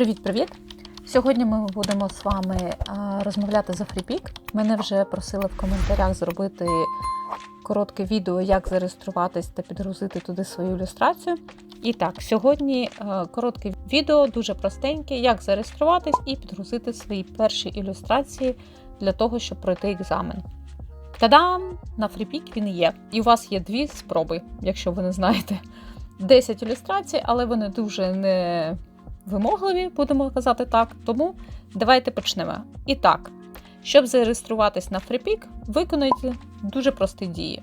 Привіт-привіт! Сьогодні ми будемо з вами розмовляти за FreePic. Мене вже просили в коментарях зробити коротке відео, як зареєструватись та підгрузити туди свою ілюстрацію. І так, сьогодні коротке відео, дуже простеньке, як зареєструватись і підгрузити свої перші ілюстрації для того, щоб пройти екзамен. Та-дам! На FreePic він є. І у вас є дві спроби, якщо ви не знаєте. 10 ілюстрацій, але вони дуже не вимогливі, будемо казати так. Тому давайте почнемо. І так, щоб зареєструватись на FreePic, виконуйте дуже прості дії.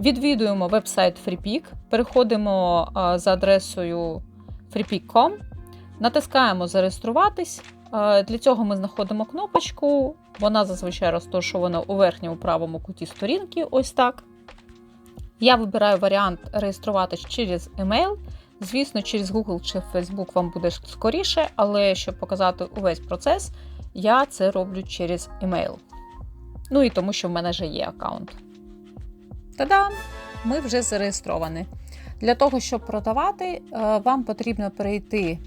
Відвідуємо веб-сайт FreePic, переходимо за адресою freepic.com, натискаємо Зареєструватись. Для цього ми знаходимо кнопочку, вона зазвичай розташована у верхньому правому куті сторінки, ось так. Я вибираю варіант реєструватись через email. Звісно, через Google чи Facebook вам буде скоріше, але щоб показати увесь процес, я це роблю через email. Ну і тому, що в мене вже є аккаунт. Та-дам! Ми вже зареєстровані. Для того, щоб продавати, е, вам потрібно перейти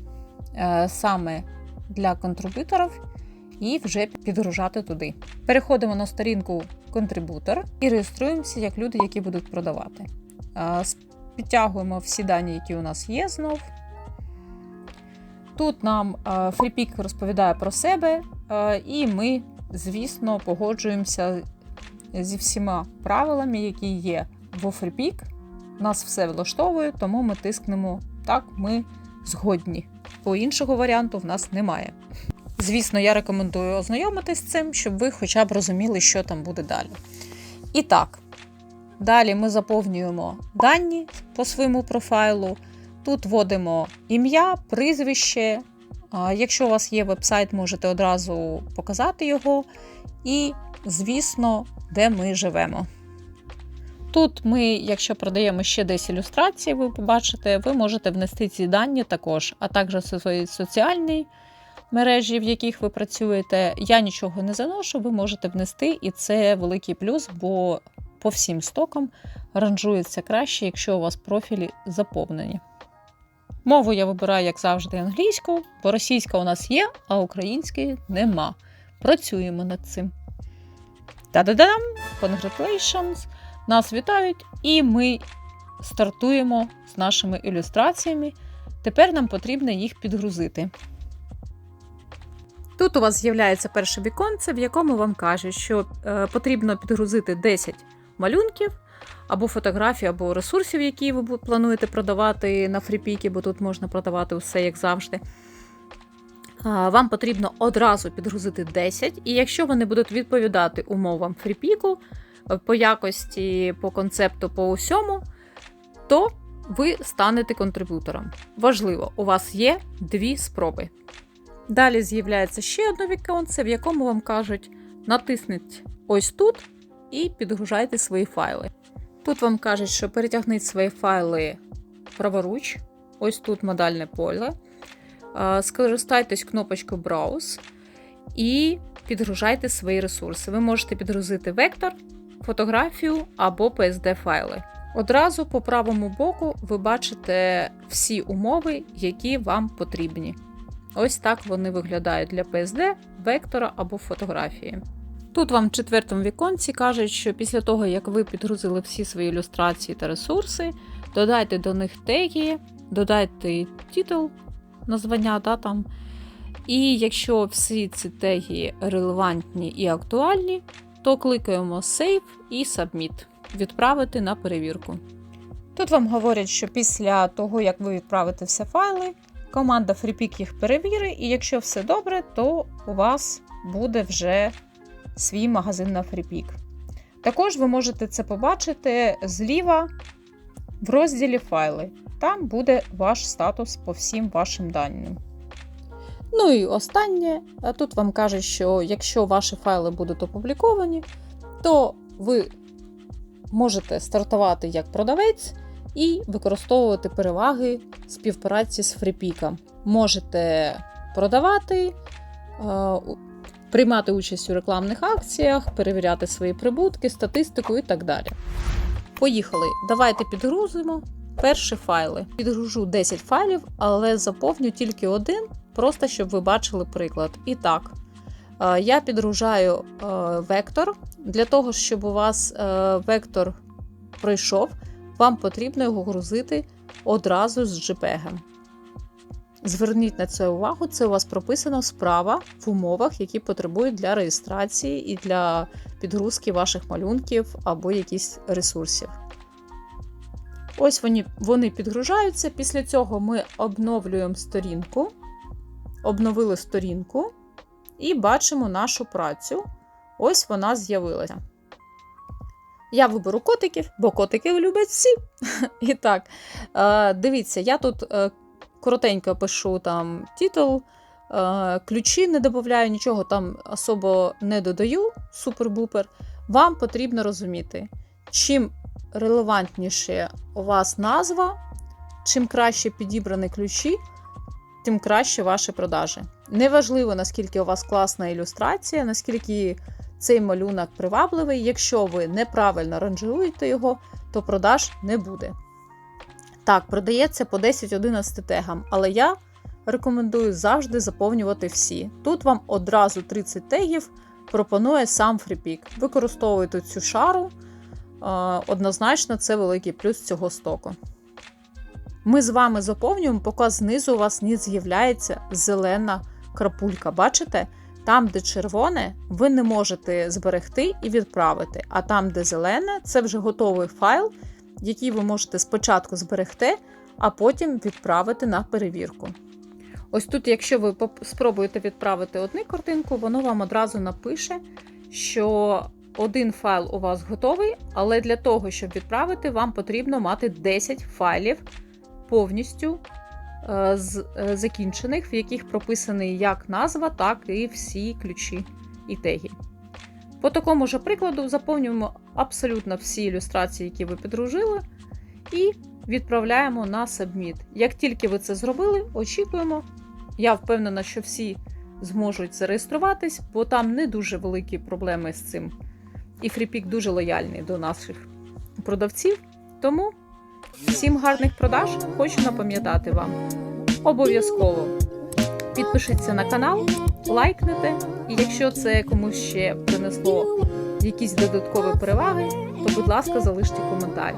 е, саме для контрибуторів і вже підгружати туди. Переходимо на сторінку контрибутор і реєструємося як люди, які будуть продавати. Е, Підтягуємо всі дані, які у нас є знов. Тут нам FreePic розповідає про себе, е, і ми, звісно, погоджуємося зі всіма правилами, які є в FreePic. Нас все влаштовує, тому ми тискнемо так, ми згодні. Бо іншого варіанту в нас немає. Звісно, я рекомендую ознайомитись з цим, щоб ви хоча б розуміли, що там буде далі. І так. Далі ми заповнюємо дані по своєму профайлу. Тут вводимо ім'я, прізвище. Якщо у вас є веб-сайт, можете одразу показати його. І, звісно, де ми живемо. Тут ми, якщо продаємо ще десь ілюстрації, ви побачите, ви можете внести ці дані також, а також свої соціальні мережі, в яких ви працюєте. Я нічого не заношу, ви можете внести, і це великий плюс, бо по всім стокам ранжується краще, якщо у вас профілі заповнені. Мову я вибираю, як завжди, англійську, бо російська у нас є, а української нема. Працюємо над цим. Та-да-дам! Congratulations! Нас вітають, і ми стартуємо з нашими ілюстраціями. Тепер нам потрібно їх підгрузити. Тут у вас з'являється перше віконце, в якому вам кажуть, що е, потрібно підгрузити 10 малюнків, або фотографій, або ресурсів, які ви плануєте продавати на фріпіки, бо тут можна продавати все як завжди. Вам потрібно одразу підгрузити 10, і якщо вони будуть відповідати умовам фріпіку по якості, по концепту, по усьому, то ви станете контрибутором. Важливо, у вас є дві спроби. Далі з'являється ще одне віконце, в якому вам кажуть: натисніть ось тут і підгружайте свої файли. Тут вам кажуть, що перетягніть свої файли праворуч, ось тут модальне поле. Скористайтесь кнопочкою Browse і підгружайте свої ресурси. Ви можете підгрузити вектор, фотографію або PSD файли. Одразу по правому боку ви бачите всі умови, які вам потрібні. Ось так вони виглядають для PSD, вектора або фотографії. Тут вам в четвертому віконці кажуть, що після того, як ви підгрузили всі свої ілюстрації та ресурси, додайте до них теги, додайте титул, названня да, там. І якщо всі ці теги релевантні і актуальні, то кликаємо Save і Submit відправити на перевірку. Тут вам говорять, що після того, як ви відправите всі файли, команда FreePick їх перевірить, і якщо все добре, то у вас буде вже свій магазин на FreePick. Також ви можете це побачити зліва в розділі файли. Там буде ваш статус по всім вашим даним. Ну і останнє, тут вам кажуть, що якщо ваші файли будуть опубліковані, то ви можете стартувати як продавець і використовувати переваги співпраці з FreePick. Можете продавати, приймати участь у рекламних акціях, перевіряти свої прибутки, статистику і так далі. Поїхали. Давайте підгрузимо перші файли. Підгружу 10 файлів, але заповню тільки один, просто щоб ви бачили приклад. І так, е, я підгружаю е, вектор. Для того, щоб у вас е, вектор пройшов, вам потрібно його грузити одразу з JPEG. Зверніть на це увагу, це у вас прописано справа в умовах, які потребують для реєстрації і для підгрузки ваших малюнків або якісь ресурсів. Ось вони, вони підгружаються. Після цього ми обновлюємо сторінку, обновили сторінку і бачимо нашу працю. Ось вона з'явилася. Я виберу котиків, бо котики люблять всі. І так, е, дивіться, я тут е, коротенько пишу там титул, е, ключі не додаю, нічого там особо не додаю, супер-бупер. Вам потрібно розуміти, чим релевантніше у вас назва, чим краще підібрані ключі, тим краще ваші продажі. Неважливо, наскільки у вас класна ілюстрація, наскільки цей малюнок привабливий. Якщо ви неправильно ранжируєте його, то продаж не буде. Так, продається по 10-11 тегам, але я рекомендую завжди заповнювати всі. Тут вам одразу 30 тегів пропонує сам FreePick. Використовуйте цю шару, однозначно, це великий плюс цього стоку. Ми з вами заповнюємо, поки знизу у вас не з'являється зелена крапулька. Бачите? Там, де червоне, ви не можете зберегти і відправити. А там, де зелене, це вже готовий файл, який ви можете спочатку зберегти, а потім відправити на перевірку. Ось тут, якщо ви спробуєте відправити одну картинку, воно вам одразу напише, що один файл у вас готовий, але для того, щоб відправити, вам потрібно мати 10 файлів повністю е, з, е, закінчених, в яких прописаний як назва, так і всі ключі і теги. По такому ж прикладу заповнюємо абсолютно всі ілюстрації, які ви підружили, і відправляємо на Submit. Як тільки ви це зробили, очікуємо. Я впевнена, що всі зможуть зареєструватись, бо там не дуже великі проблеми з цим. І FreePick дуже лояльний до наших продавців. Тому всім гарних продаж хочу напам'ятати вам. Обов'язково підпишіться на канал, лайкнете, і якщо це комусь ще принесло якісь додаткові переваги, то, будь ласка, залиште коментар.